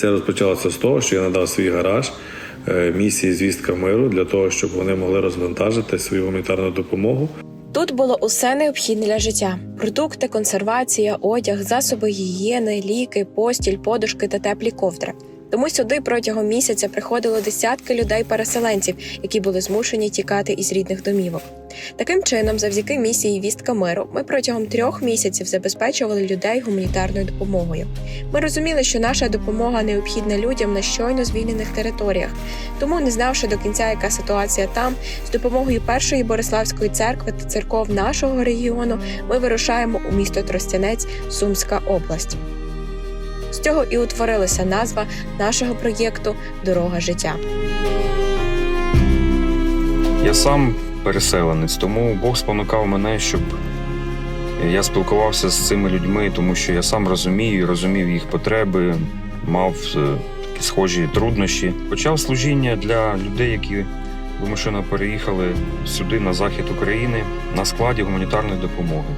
Це розпочалося з того, що я надав свій гараж е, місії звістка миру для того, щоб вони могли розвантажити свою гуманітарну допомогу. Тут було усе необхідне для життя: продукти, консервація, одяг, засоби гігієни, ліки, постіль, подушки та теплі ковдри. Тому сюди протягом місяця приходило десятки людей-переселенців, які були змушені тікати із рідних домівок. Таким чином, завдяки місії Вістка миру, ми протягом трьох місяців забезпечували людей гуманітарною допомогою. Ми розуміли, що наша допомога необхідна людям на щойно звільнених територіях. Тому, не знавши до кінця, яка ситуація там, з допомогою першої Бориславської церкви та церков нашого регіону, ми вирушаємо у місто Тростянець, Сумська область. З цього і утворилася назва нашого проєкту Дорога життя. Я сам переселенець, тому Бог спонукав мене, щоб я спілкувався з цими людьми, тому що я сам розумію, розумів їх потреби, мав е, такі схожі труднощі. Почав служіння для людей, які вимушено переїхали сюди, на захід України, на складі гуманітарної допомоги,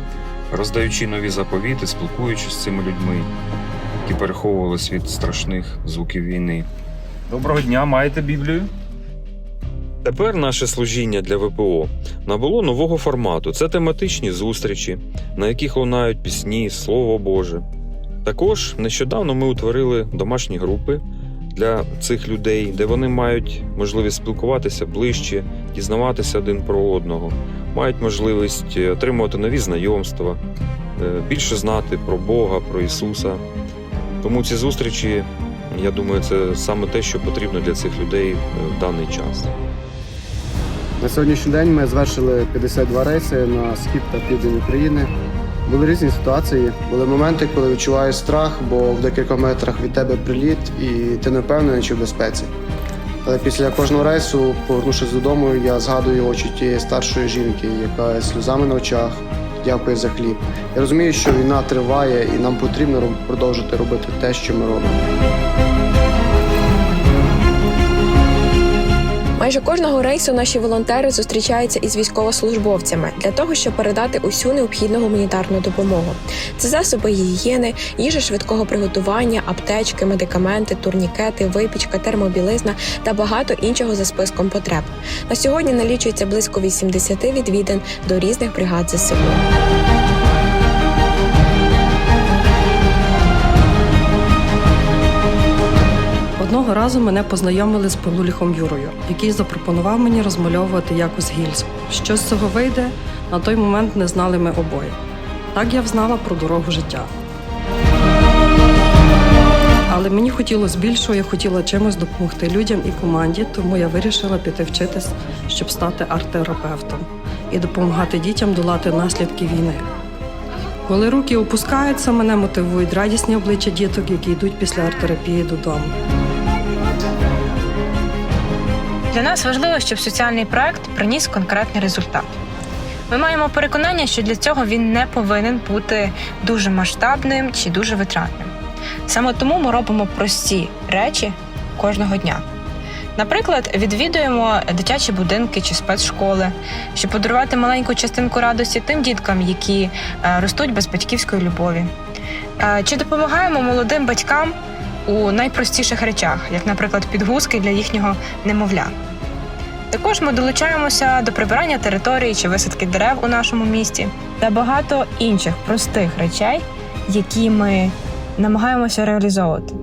роздаючи нові заповіти, спілкуючись з цими людьми, які переховувалися від страшних звуків війни. Доброго дня, маєте Біблію? Тепер наше служіння для ВПО набуло нового формату. Це тематичні зустрічі, на яких лунають пісні, слово Боже. Також нещодавно ми утворили домашні групи для цих людей, де вони мають можливість спілкуватися ближче, дізнаватися один про одного, мають можливість е, отримувати нові знайомства, е, більше знати про Бога, про Ісуса. Тому ці зустрічі, я думаю, це саме те, що потрібно для цих людей е, в даний час. На сьогоднішній день ми звершили 52 рейси на схід та південь України. Були різні ситуації. Були моменти, коли відчуваєш страх, бо в декілька метрах від тебе приліт, і ти не впевнений, чи в безпеці. Але після кожного рейсу, повернувшись додому, я згадую очі тієї старшої жінки, яка з сльозами на очах дякує за хліб. Я розумію, що війна триває, і нам потрібно продовжити робити те, що ми робимо. Майже кожного рейсу наші волонтери зустрічаються із військовослужбовцями для того, щоб передати усю необхідну гуманітарну допомогу. Це засоби гігієни, їжа швидкого приготування, аптечки, медикаменти, турнікети, випічка, термобілизна та багато іншого за списком потреб. На сьогодні налічується близько 80 відвідин до різних бригад ЗСУ. Одного разу мене познайомили з Полуліхом Юрою, який запропонував мені розмальовувати якось гільз. Що з цього вийде, на той момент не знали ми обоє. Так я взнала про дорогу життя. Але мені хотілося більшого, я хотіла чимось допомогти людям і команді, тому я вирішила піти вчитись, щоб стати арт-терапевтом і допомагати дітям долати наслідки війни. Коли руки опускаються, мене мотивують радісні обличчя діток, які йдуть після арт-терапії додому. Для нас важливо, щоб соціальний проект приніс конкретний результат. Ми маємо переконання, що для цього він не повинен бути дуже масштабним чи дуже витратним. Саме тому ми робимо прості речі кожного дня. Наприклад, відвідуємо дитячі будинки чи спецшколи, щоб подарувати маленьку частинку радості тим діткам, які е, ростуть без батьківської любові. Е, Чи допомагаємо молодим батькам у найпростіших речах, як, наприклад, підгузки для їхнього немовля. Також ми долучаємося до прибирання території чи висадки дерев у нашому місті та багато інших простих речей, які ми намагаємося реалізовувати.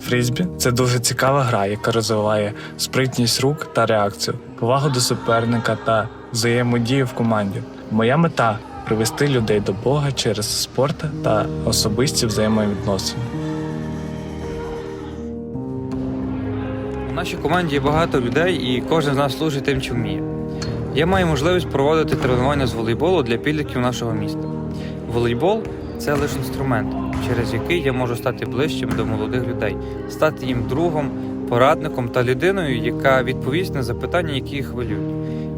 Фрізбі це дуже цікава гра, яка розвиває спритність рук та реакцію, повагу до суперника та взаємодію в команді. Моя мета привести людей до Бога через спорт та особисті взаємовідносини. У нашій команді є багато людей, і кожен з нас служить тим, чим вміє. Я маю можливість проводити тренування з волейболу для підлітків нашого міста. Волейбол це лише інструмент, через який я можу стати ближчим до молодих людей, стати їм другом, порадником та людиною, яка відповість на запитання, які їх хвилюють.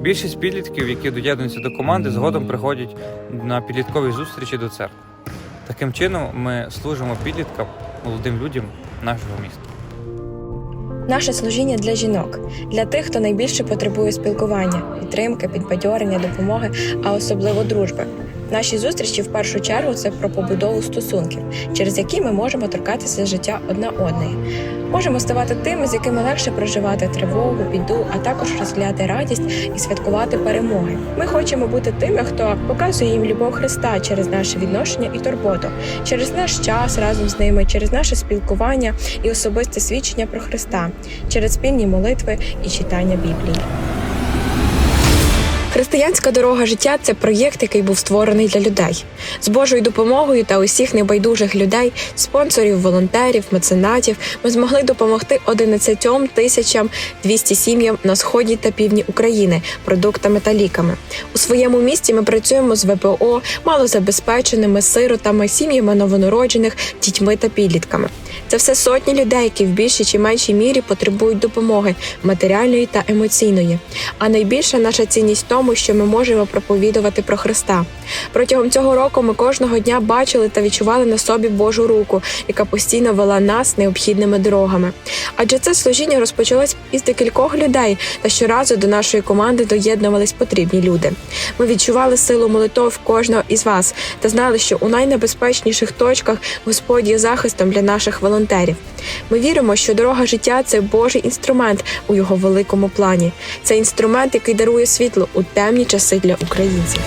Більшість підлітків, які доєднуються до команди, згодом приходять на підліткові зустрічі до церкви. Таким чином, ми служимо підліткам, молодим людям нашого міста. Наше служіння для жінок, для тих, хто найбільше потребує спілкування, підтримки, підбадьорення, допомоги, а особливо дружби. Наші зустрічі в першу чергу це про побудову стосунків, через які ми можемо торкатися життя одна одної. Можемо ставати тими, з якими легше проживати тривогу, біду, а також розглядати радість і святкувати перемоги. Ми хочемо бути тими, хто показує їм любов Христа через наше відношення і турботу, через наш час разом з ними, через наше спілкування і особисте свідчення про Христа, через спільні молитви і читання Біблії. Християнська дорога життя це проєкт, який був створений для людей з Божою допомогою та усіх небайдужих людей, спонсорів, волонтерів, меценатів. Ми змогли допомогти 11 тисячам 200 сім'ям на сході та півдні України продуктами та ліками. У своєму місті ми працюємо з ВПО, малозабезпеченими сиротами, сім'ями новонароджених, дітьми та підлітками. Це все сотні людей, які в більшій чи меншій мірі потребують допомоги матеріальної та емоційної. А найбільша наша цінність в тому, що ми можемо проповідувати про Христа. Протягом цього року ми кожного дня бачили та відчували на собі Божу руку, яка постійно вела нас необхідними дорогами. Адже це служіння розпочалось із декількох людей, та щоразу до нашої команди доєднувались потрібні люди. Ми відчували силу молитов кожного із вас та знали, що у найнебезпечніших точках Господь є захистом для наших волонтерів. Ми віримо, що дорога життя це Божий інструмент у його великому плані. Це інструмент, який дарує світло у темні часи для українців.